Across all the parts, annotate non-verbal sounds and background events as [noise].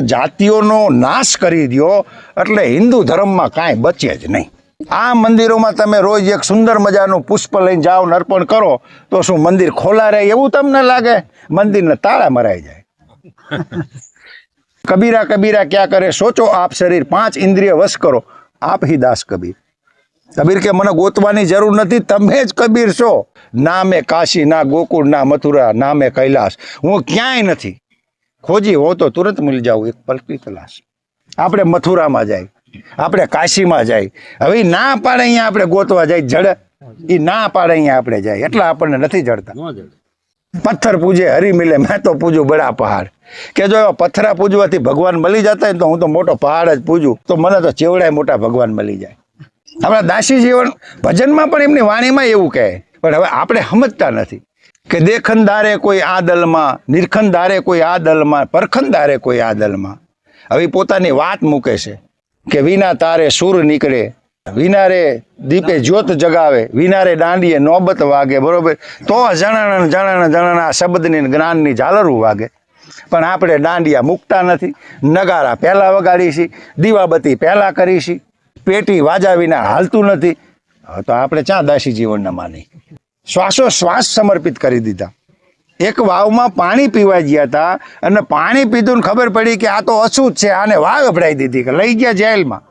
જાતિઓનો નાશ કરી દ્યો એટલે હિન્દુ ધર્મમાં કાંઈ બચે જ નહીં. આ મંદિરોમાં તમે રોજ એક સુંદર મજાનું પુષ્પ લઈને જાઓ ને અર્પણ કરો તો શું મંદિર ખોલા રહે એવું તમને લાગે? મંદિરને તાળા મરાઈ જાય. [laughs] કબીરા કબીરા ક્યાં કરે? સોચો આપ શરીર પાંચ ઇન્દ્રિય વશ કરો. આપ હિ દાસ કબીર. કબીર કે મને ગોતવાની જરૂર નથી તમે જ કબીર છો. ના મેં કાશી ના ગોકુળ ના મથુરા ના મેં કૈલાસ. હું ક્યાંય નથી. ખોજી હો તો તુરંત મળી જાવ એક પલકી તલાશ. આપણે મથુરામાં જાય આપણે કાશીમાં જાય. હવે ના પાડે અહીંયા આપણે ગોતવા જાય જડે. એ ના પાડે અહીંયા આપણે જાય એટલા આપણને નથી જડતા. પથ્થર પૂજે હરી મિલે મેં તો પૂજું બડા પહાડ. કે જો એવા પથ્થરા પૂજવાથી ભગવાન મળી જતા હોય તો હું તો મોટો પહાડ જ પૂજું. તો મને તો ચેવડાય મોટા ભગવાન મળી જાય. આપણા દાસી જીવન ભજનમાં પણ એમની વાણીમાં એવું કહે. પણ હવે આપણે સમજતા નથી. કે દેખનદારે કોઈ આ દલમાં નિરખનદારે કોઈ આ દલમાં પરખનદારે કોઈ આ દલમાં હવે પોતાની વાત મૂકે છે કે વિના તારે સૂર નીકળે, વિનારે દીપે જ્યોત જગાવે, વિનારે દાંડીએ નોબત વાગે, બરોબર? તો જણાણા જણાણા જણાણા શબ્દની જ્ઞાનની ઝાલરું વાગે. પણ આપણે દાંડિયા મૂકતા નથી, નગારા પહેલાં વગાડી છી, દીવાબત્તી પહેલાં કરી છી, પેટી વાજા વિના હાલતું નથી. તો આપણે ચા દાસી જીવનના માની શ્વાસો શ્વાસ સમર્પિત કરી દીધા. એક વાવમાં પાણી પીવા ગયા હતા અને પાણી પીધું ખબર પડી કે આ તો અછૂત છે, આને વાવ અભડાઈ દીધી કે લઈ ગયા જેલમાં.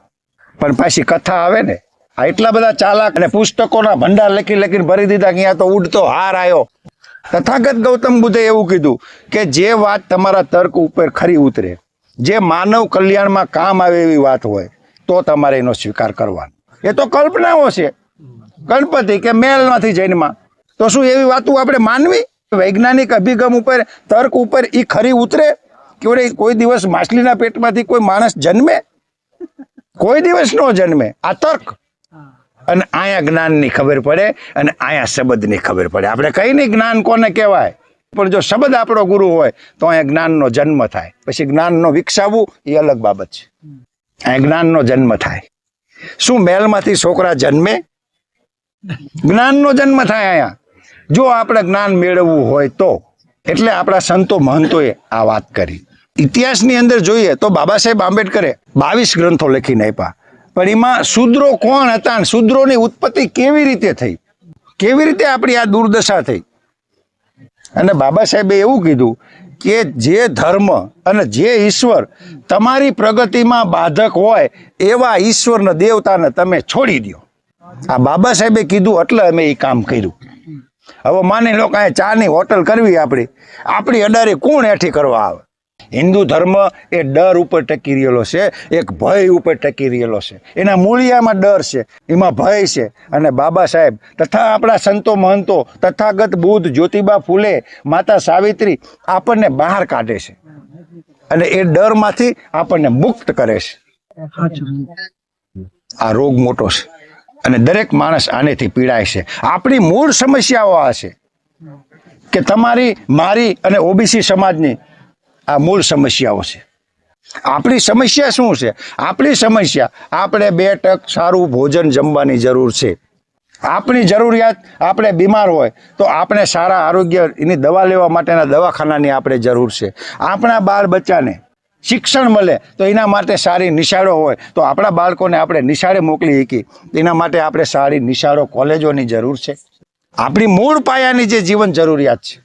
પણ પાછી કથા આવે ને, આ એટલા બધા ચાલાક અને પુસ્તકોના ભંડાર લખી લખીને ભરી દીધા કે અહીંયા તો ઉડતો હાર આવ્યો તથાગત ગૌતમ બુદ્ધે એવું કીધું કે જે વાત તમારા તર્ક ઉપર ખરી ઉતરે, જે માનવ કલ્યાણમાં કામ આવે એવી વાત હોય, તો તમારે એનો સ્વીકાર કરવાનો. એ તો કલ્પનાઓ છે. ગણપતિ કે મેલમાંથી જન્મા. તો શું એવી વાતો આપણે માનવી? વૈજ્ઞાનિક અભિગમ ઉપર, તર્ક ઉપર એ ખરી ઉતરે? કે કોઈ દિવસ માછલીના પેટમાંથી કોઈ માણસ જન્મે? કોઈ દિવસ ન જન્મે. આ તર્ક. અને આયા જ્ઞાનની ખબર પડે અને આયા શબ્દની ખબર પડે. આપણે કઈ નહીં જ્ઞાન કોને કહેવાય? પણ જો શબ્દ આપણો ગુરુ હોય, તો અહીંયા જ્ઞાનનો જન્મ થાય. પછી જ્ઞાનનો વિકસાવવું એ અલગ બાબત છે. અહીંયા જ્ઞાનનો જન્મ થાય. શું મહેલમાંથી છોકરા જન્મે? જ્ઞાનનો જન્મ થાય અહીંયા. જો આપણે જ્ઞાન મેળવવું હોય તો. એટલે આપણા સંતો મહંતોએ આ વાત કરી. ઇતિહાસની અંદર જોઈએ તો બાબા સાહેબ આંબેડકરે બાવીસ ગ્રંથો લખીને આપ્યા. પણ એમાં શૂદ્રો કોણ હતા અને શૂદ્રોની ઉત્પત્તિ કેવી રીતે થઈ? કેવી રીતે આપણી આ દુર્દશા થઈ? અને બાબા સાહેબે એવું કીધું કે જે ધર્મ અને જે ઈશ્વર તમારી પ્રગતિમાં બાધક હોય એવા ઈશ્વરના દેવતાને તમે છોડી દો આ બાબા સાહેબે કીધું એટલે અમે એ કામ કર્યું. હવે માની લો કાંઈ ચાની હોટલ કરવી આપણી. આપણી અડારી કોણ હેઠી કરવા આવે? હિન્દુ ધર્મ એ ડર ઉપર ટકી રહેલો છે એક ભય ઉપર ટકી રહેલો છે. એના મૂળિયામાં ડર છે એમાં ભય છે. અને બાબા સાહેબ તથા આપણા સંતો મહંતો તથાગત બુદ્ધ જ્યોતિબા ફૂલે માતા સાવિત્રી આપણને બહાર કાઢે છે. અને એ ડરમાંથી આપણને મુક્ત કરે છે. આ રોગ મોટો છે. અને દરેક માણસ આનેથી પીડાય છે. આપણી મૂળ સમસ્યાઓ આ છે કે તમારી, મારી અને ઓબીસી સમાજની આ મૂળ સમસ્યાઓ છે. આપણી સમસ્યા શું છે? આપણી સમસ્યા, આપણે બે ટક સારું ભોજન જમવાની જરૂર છે. આપણી જરૂરિયાત, આપણે બીમાર હોય તો આપણે સારા આરોગ્ય એની દવા લેવા માટેના દવાખાનાની આપણે જરૂર છે. આપણા બાળ બચ્ચાને શિક્ષણ મળે તો એના માટે સારી નિશાળો હોય. તો આપણા બાળકોને આપણે નિશાળે મોકલી શકીએ. એના માટે આપણે સારી નિશાળો કોલેજોની જરૂર છે. આપણી મૂળ પાયાની જે જીવન જરૂરિયાત છે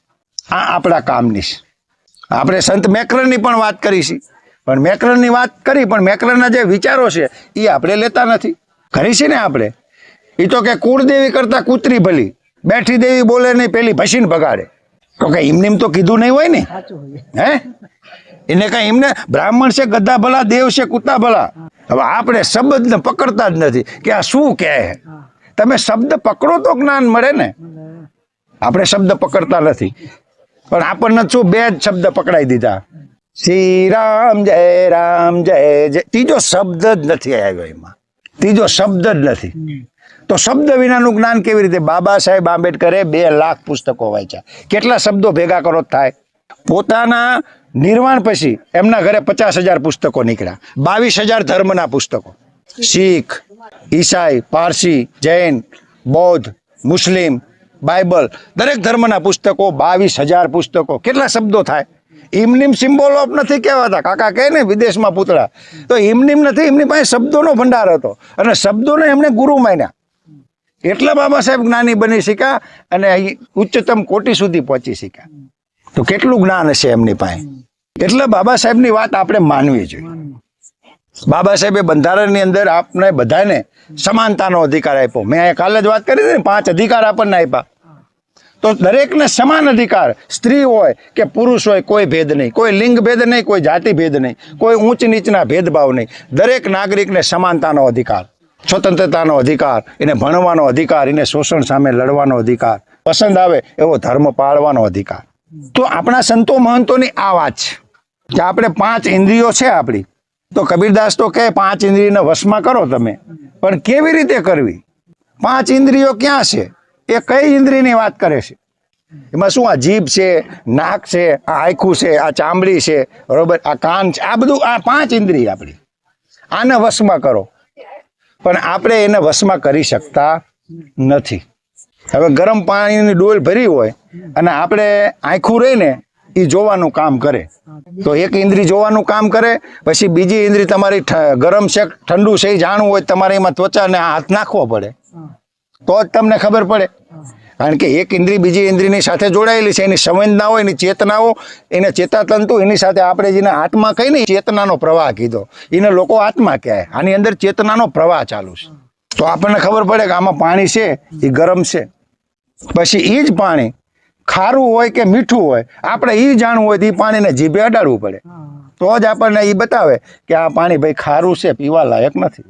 આ આપણા કામની છે. આપણે સંત મેકરણની પણ વાત કરી છે. પણ મેકરણની વાત કરી પણ મેકરણના જે વિચારો છે એ આપણે લેતા નથી. કરી છે ને આપણે? એ તો કે કુળદેવી કરતાં કૂતરી ભલી. બેઠી દેવી બોલે નહીં પેલી ભસીને ભગાડે. તો કે એમને એમ તો કીધું નહીં હોય ને? હે? એને કઈ એમને બ્રાહ્મણ છે, ગધા ભલા, દેવ છે, કૂતા ભલા. હવે આપણે શબ્દને પકડતા જ નથી કે આ શું કહે તમે શબ્દ પકડો તો જ્ઞાન મળે ને. આપણે શબ્દ પકડતા નથી. પણ આપણને શું બે જ શબ્દ પકડાઈ દીધા. શ્રી રામ જય રામ જય જય. ત્રીજો શબ્દ જ નથી આવ્યો એમાં. ત્રીજો શબ્દ જ નથી. તો શબ્દ વિનાનું જ્ઞાન કેવી રીતે? બાબા સાહેબ આંબેડકરે બે લાખ પુસ્તકો વાંચ્યા. કેટલા શબ્દો ભેગા કરો થાય? પોતાના નિર્વાણ પછી એમના ઘરે પચાસ હજાર પુસ્તકો નીકળ્યા. બાવીસ હજાર ધર્મના પુસ્તકો. શીખ, ઈસાઈ, પારસી, જૈન, બૌદ્ધ, મુસ્લિમ, બાઇબલ, દરેક ધર્મના પુસ્તકો બાવીસ હજાર પુસ્તકો. કેટલા શબ્દો થાય? ઇમનિમ સિમ્બોલ ઓફ નથી કહેવાતા. કાકા કહે ને વિદેશમાં પૂતળા. તો ઇમનિમ નથી એમની પાસે શબ્દોનો ભંડાર હતો. અને શબ્દોને એમણે ગુરુ માન્યા. એટલા બાબા સાહેબ જ્ઞાની બની શક્યા અને અહીં ઉચ્ચતમ કોટી સુધી પહોંચી શક્યા તો કેટલું જ્ઞાન હશે એમની પાસે? એટલે બાબા સાહેબની વાત આપણે માનવી જોઈએ. બાબા સાહેબે બંધારણની અંદર આપણે બધાને સમાનતાનો અધિકાર આપ્યો. મેં કાલે જ વાત કરી હતી ને, પાંચ અધિકાર આપણને આપ્યા. તો દરેકને સમાન અધિકાર. સ્ત્રી હોય કે પુરુષ હોય, કોઈ ભેદ નહીં. કોઈ લિંગ ભેદ નહીં, કોઈ જાતિ ભેદ નહીં. કોઈ ઊંચ નીચના ભેદભાવ નહીં. દરેક નાગરિકને સમાનતાનો અધિકાર, સ્વતંત્રતાનો અધિકાર, એને ભણવાનો અધિકાર, એને શોષણ સામે લડવાનો અધિકાર. પસંદ આવે એવો ધર્મ પાળવાનો અધિકાર. તો આપણા સંતો મહંતોની આ વાત છે. કે આપણે પાંચ ઇન્દ્રિયો છે આપણી. તો કબીરદાસ તો કહે, પાંચ ઇન્દ્રિયને વશમાં કરો તમે. પણ કેવી રીતે કરવી? પાંચ ઇન્દ્રિયો ક્યાં છે? એ કઈ ઇન્દ્રિયની વાત કરે છે? એમાં શું આ જીભ છે, નાક છે, આ આખું છે, આ ચામડી છે, બરોબર, આ કાન છે, આ બધું, આ પાંચ ઇન્દ્રિય આપણી. આને વશમાં કરો. પણ આપણે એને વશમાં કરી શકતા નથી. હવે ગરમ પાણીની ડોલ ભરી હોય અને આપણે આંખું રહીને એ જોવાનું કામ કરે. તો એક ઇન્દ્રી જોવાનું કામ કરે, પછી બીજી ઇન્દ્રી તમારી ગરમ છે, ઠંડુ છે જાણવું હોય તમારે એમાં ત્વચાને હાથ નાખવો પડે. તો જ તમને ખબર પડે. કારણ કે એક ઇન્દ્રિય બીજી ઇન્દ્રિયની સાથે જોડાયેલી છે, એની સંવેદનાઓ એની ચેતનાઓ એને ચેતાતંતુ, એની સાથે આપણે જેને આત્મા કહી ને ચેતનાનો પ્રવાહ કીધો. એને લોકો આત્મા કહે આની અંદર ચેતનાનો પ્રવાહ ચાલુ છે. તો આપણને ખબર પડે કે આમાં પાણી છે એ ગરમ છે. પછી એ જ પાણી ખારું હોય કે મીઠું હોય આપણે એ જાણવું હોય તો એ પાણીને જીભે અડાડવું પડે. તો જ આપણને એ બતાવે કે આ પાણી ભાઈ ખારું છે પીવા લાયક નથી.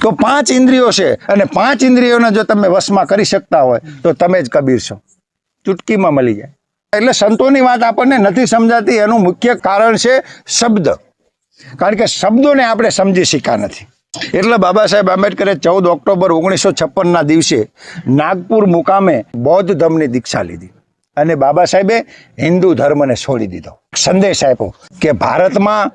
તો પાંચ ઇન્દ્રિયો છે અને પાંચ ઇન્દ્રિયોને જો તમે વશમાં કરી શકતા હોય તો તમે જ કબીર છો. ચૂટકીમાં મળી જાય. એટલે સંતોની વાત આપણને નથી સમજાતી એનું મુખ્ય કારણ છે શબ્દ. કારણ કે શબ્દોને આપણે સમજી શક્યા નથી. એટલે બાબા સાહેબ આંબેડકરે ચૌદ ઓક્ટોબર ઓગણીસો છપ્પનના દિવસે નાગપુર મુકામે બૌદ્ધ ધર્મની દીક્ષા લીધી. અને બાબા સાહેબે હિન્દુ ધર્મને છોડી દીધો. સંદેશ આપ્યો કે ભારતમાં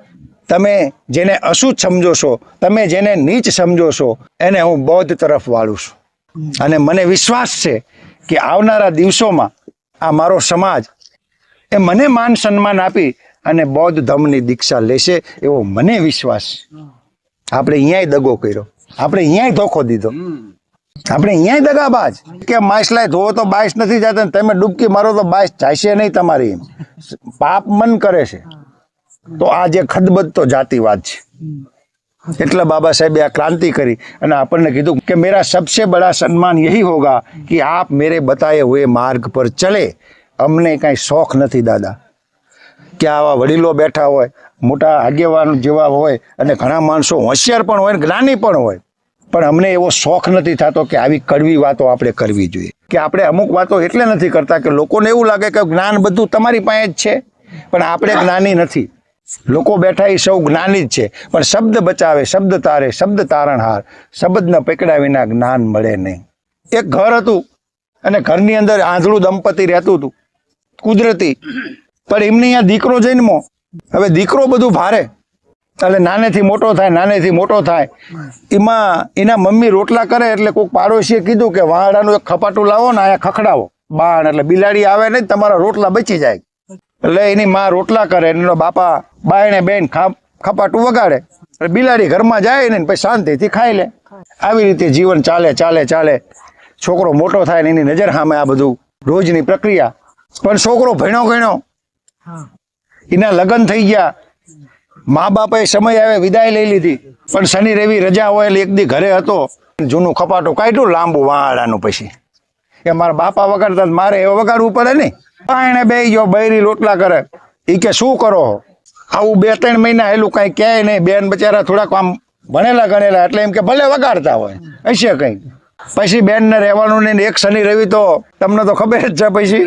તમે જેને અશુદ્ધ સમજો છો, તમે જેને નીચ સમજો છો, એને હું બૌદ્ધ તરફ વાળું છું. અને મને વિશ્વાસ છે કે આવનારા દિવસોમાં આ મારો સમાજ એ મને માન સન્માન આપી અને બૌદ્ધ ધર્મની દીક્ષા લેશે એવો મને વિશ્વાસ છે. આપણે અહીંયાય દગો કર્યો. આપણે અહીંયાય ધોખો દીધો. આપણે અહીંયા દગાબાજ. કે માછલાય ધોવો તો બાઈસ નથી જતા તમે ડૂબકી મારો તો બાઈસ ચાલશે નહીં તમારી પાપ મન કરે છે. તો આ જે ખદબદતો જાતિવાદ છે. એટલે બાબા સાહેબે આ ક્રાંતિ કરી અને આપણને કીધું કે મેરા સબસે બડા સન્માન યહી હોગા કે આપ મેરે બતાએ હુએ માર્ગ પર ચલે. અમને કાંઈ શોખ નથી દાદા. કે આવા વડીલો બેઠા હોય મોટા આગેવાન જેવા હોય અને ઘણા માણસો હોશિયાર પણ હોય જ્ઞાની પણ હોય. પણ અમને એવો શોખ નથી થતો કે આવી કડવી વાતો આપણે કરવી જોઈએ. કે આપણે અમુક વાતો એટલે નથી કરતા કે લોકોને એવું લાગે કે જ્ઞાન બધું તમારી પાસે જ છે. પણ આપણે જ્ઞાની નથી. લોકો બેઠા એ સૌ જ્ઞાની જ છે. પણ શબ્દ બચાવે, શબ્દ તારે, શબ્દ તારણહાર શબ્દને પકડ્યા વિના જ્ઞાન મળે નહીં. એક ઘર હતું અને ઘરની અંદર આંધળું દંપતી રહેતું હતું. કુદરતી. પણ એમને અહીંયા દીકરો જન્મો હવે દીકરો બધું ભારે. એટલે નાનેથી મોટો થાય, નાનેથી મોટો થાય. એમાં એના મમ્મી રોટલા કરે એટલે કોઈક પાડોશીએ કીધું કે વાહડાનું એક ખપાટું લાવો ને અહીંયા ખખડાવો. બાણ એટલે બિલાડી આવે ને તમારા રોટલા બચી જાય. એટલે એની માં રોટલા કરે એનો બાપા બાયણે બેન ખપાટું વગાડે. એટલે બિલાડી ઘરમાં જાય ને પછી શાંતિથી ખાઈ લે. આવી રીતે જીવન ચાલે ચાલે ચાલે. છોકરો મોટો થાય ને એની નજર સામે આ બધું રોજની પ્રક્રિયા. પણ છોકરો ભણ્યો ગણ્યો. એના લગ્ન થઈ ગયા. મા બાપે સમય આવે વિદાય લઈ લીધી. પણ શનિ રવિ રજા હોય એટલે એક દી ઘરે હતો. જૂનું ખપાટું કાઢ્યું, લાંબુ વાળાનું પછી. એ મારા બાપા વગાડતા મારે એવો વગાડવું પડે ને. એને બે ગયો બૈરી લોટલા કરે. એ કે શું કરો? આવું બે ત્રણ મહિના એલું કાંઈ કહે નહીં. બેન બચારા થોડાક આમ ભણેલા ગણેલા એટલે એમ કે ભલે વગાડતા હોય. હશે કંઈ. પછી બેન ને રહેવાનું નહીં એક શનિ રવિ તો, તમને તો ખબર જ છે પછી.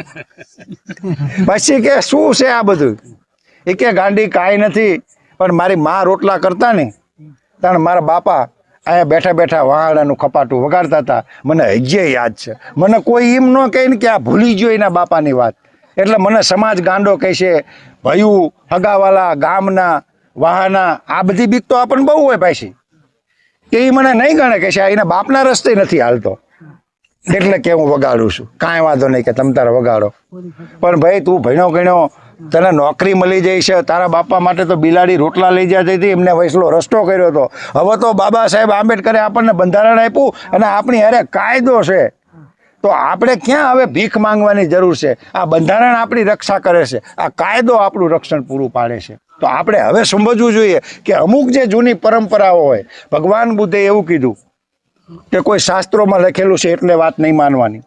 પછી કે શું છે આ બધું? એ કે ગાંડી કાંઈ નથી, પણ મારી માં રોટલા કરતા ને, તાણ મારા બાપા અહીંયા બેઠા બેઠા વાહાડાનું ખપાટું વગાડતા હતા. મને હજે યાદ છે. મને કોઈ એમ ન કહે ને કે આ ભૂલી ગયો એના બાપાની વાત. એટલે મને સમાજ ગાંડો કહેશે ભયું, હગાવાલા, ગામના, વાહના, આ બધી બીક તો આપણને બહુ હોય પાછી. કે એ મને નહીં ગણે કે છે એના બાપના રસ્તે નથી હાલતો. એટલે કે હું વગાડું છું. કાંઈ વાંધો નહીં કે તમ તારે વગાડો. પણ ભાઈ, તું ભણ્યો ગણ્યો તને નોકરી મળી જાય છે, તારા બાપા માટે તો બિલાડી રોટલા લઈ જતી હતી એમને વૈસલો રસ્તો કર્યો હતો. હવે તો બાબા સાહેબ આંબેડકરે આપણને બંધારણ આપ્યું અને આપણી અરે કાયદો છે. તો આપણે ક્યાં હવે ભીખ માંગવાની જરૂર છે? આ બંધારણ આપણી રક્ષા કરે છે. આ કાયદો આપણું રક્ષણ પૂરું પાડે છે. તો આપણે હવે સમજવું જોઈએ કે અમુક જે જૂની પરંપરાઓ હોય, ભગવાન બુદ્ધે એવું કીધું કે કોઈ શાસ્ત્રોમાં લખેલું છે, એટલે વાત નહીં માનવાની.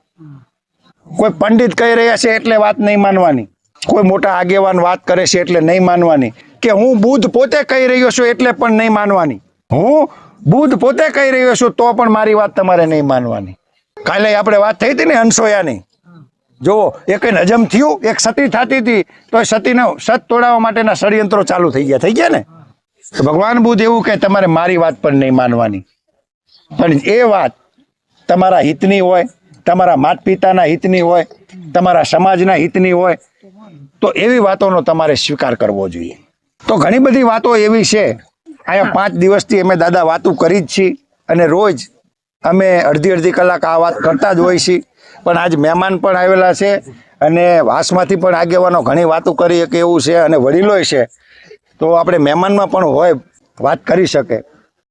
કોઈ પંડિત કહી રહ્યા છે, એટલે વાત નહીં માનવાની. કોઈ મોટા આગેવાન વાત કરે છે એટલે નહીં માનવાની. કે હું બુદ્ધ પોતે કહી રહ્યો છું એટલે પણ નહીં માનવાની. હું બુદ્ધ પોતે કહી રહ્યો છું તો પણ મારી વાત તમારે નહીં માનવાની. કાલે આપણે વાત થઈ હતી ને હંસોયાની. જુઓ એક નજમ થયું? એક સતી થતી હતી, તો એ સતીને સત તોડાવવા માટેના ષડયંત્રો ચાલુ થઈ ગયા. થઈ ગયા ને? તો ભગવાન બુદ્ધ એવું કે તમારે મારી વાત પણ નહીં માનવાની. પણ એ વાત તમારા હિતની હોય, તમારા માતા પિતાના હિતની હોય, તમારા સમાજના હિતની હોય તો એવી વાતોનો તમારે સ્વીકાર કરવો જોઈએ. તો ઘણી બધી વાતો એવી છે. અહીંયા પાંચ દિવસથી અમે દાદા વાતો કરી જ છીએ અને રોજ અમે અડધી અડધી કલાક આ વાત કરતા જ હોય છીએ. પણ આજ મહેમાન પણ આવેલા છે અને વાસમાંથી પણ આગેવાનો ઘણી વાતો કરી કે એવું છે અને વડીલોય છે. તો આપણે મહેમાનમાં પણ હોય વાત કરી શકે.